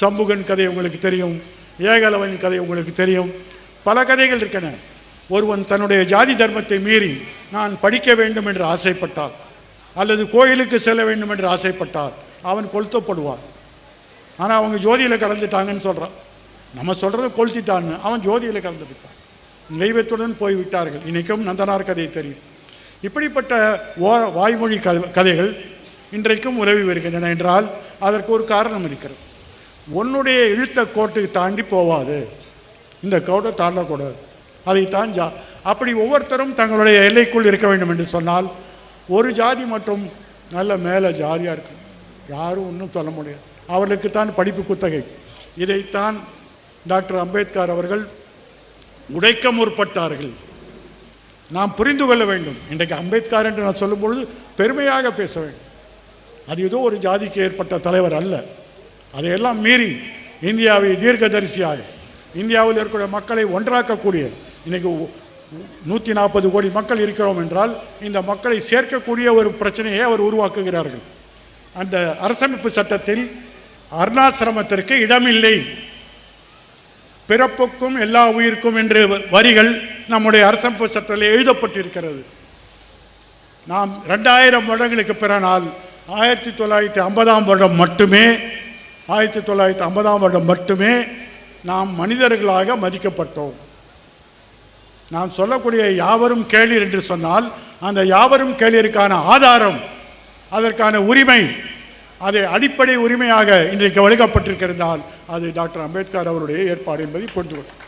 சம்புகன் கதை உங்களுக்கு தெரியும் ஏகலவன் கதை உங்களுக்கு தெரியும். பல கதைகள் இருக்கின்றன ஒருவன் தன்னுடைய ஜாதி தர்மத்தை மீறி நான் படிக்க வேண்டும் என்று ஆசைப்பட்டால் அல்லது கோயிலுக்கு செல்ல வேண்டும் என்று ஆசைப்பட்டால் அவன் கொளுத்தப்படுவான். ஆனால் அவங்க ஜோதியில் கலந்துட்டாங்கன்னு சொல்கிறான் நம்ம சொல்கிறத கொளுத்திட்டான்னு அவன் ஜோதியில் கலந்து விட்டான். தெய்வத்துடன் போய் விட்டார்கள். இன்றைக்கும் நந்தனார் கதை தெரியும். இப்படிப்பட்ட ஓ வாய்மொழி கதைகள் இன்றைக்கும் உதவி வருகின்றன என்றால் அதற்கு ஒரு காரணம் இருக்கிறது. உன்னுடைய இழுத்த கோட்டுக்கு தாண்டி போவாது. இந்த கோட்டை தாண்டக்கூடாது. அதைத்தான் ஜா அப்படி ஒவ்வொருத்தரும் தங்களுடைய எல்லைக்குள் இருக்க வேண்டும் என்று சொன்னால் ஒரு ஜாதி மற்றும் நல்ல மேலே ஜாதியாக இருக்கும். யாரும் ஒன்றும் சொல்ல முடியாது. அவர்களுக்குத்தான் படிப்பு குத்தகை. இதைத்தான் டாக்டர் அம்பேத்கர் அவர்கள் உடைக்க முற்பட்டார்கள். நாம் புரிந்து கொள்ள வேண்டும். இன்றைக்கு அம்பேத்கர் என்று நான் சொல்லும்பொழுது பெருமையாக பேச வேண்டும். அது ஏதோ ஒரு ஜாதிக்கு ஏற்பட்ட தலைவர் அல்ல. அதையெல்லாம் மீறி இந்தியாவை தீர்க்கதரிசியாக இந்தியாவில் இருக்கிற மக்களை ஒன்றாக்கக்கூடிய இன்றைக்கு நூற்றி நாற்பது கோடி மக்கள் இருக்கிறோம் என்றால் இந்த மக்களை சேர்க்கக்கூடிய ஒரு பிரச்சனையை அவர் உருவாக்குகிறார்கள். அந்த அரசமைப்பு சட்டத்தில் அருணாசிரமத்திற்கு இடமில்லை. பிறப்புக்கும் எல்லா உயிருக்கும் என்று வரிகள் நம்முடைய அரசமைப்பு சட்டத்தில் எழுதப்பட்டிருக்கிறது. நாம் ரெண்டாயிரம் வருடங்களுக்கு பிறனால் ஆயிரத்தி தொள்ளாயிரத்தி ஐம்பதாம் வருடம் மட்டுமே ஆயிரத்தி தொள்ளாயிரத்தி ஐம்பதாம் வருடம் மட்டுமே நாம் மனிதர்களாக மதிக்கப்பட்டோம். நாம் சொல்லக்கூடிய யாவரும் கேளீர் என்று சொன்னால் அந்த யாவரும் கேளீருக்கான ஆதாரம் அதற்கான உரிமை அதை அடிப்படை உரிமையாக இன்றைக்கு வழங்கப்பட்டிருக்கிறதால் அது டாக்டர் அம்பேத்கர் அவருடைய ஏற்பாடு என்பதை புரிந்து கொள்ளும்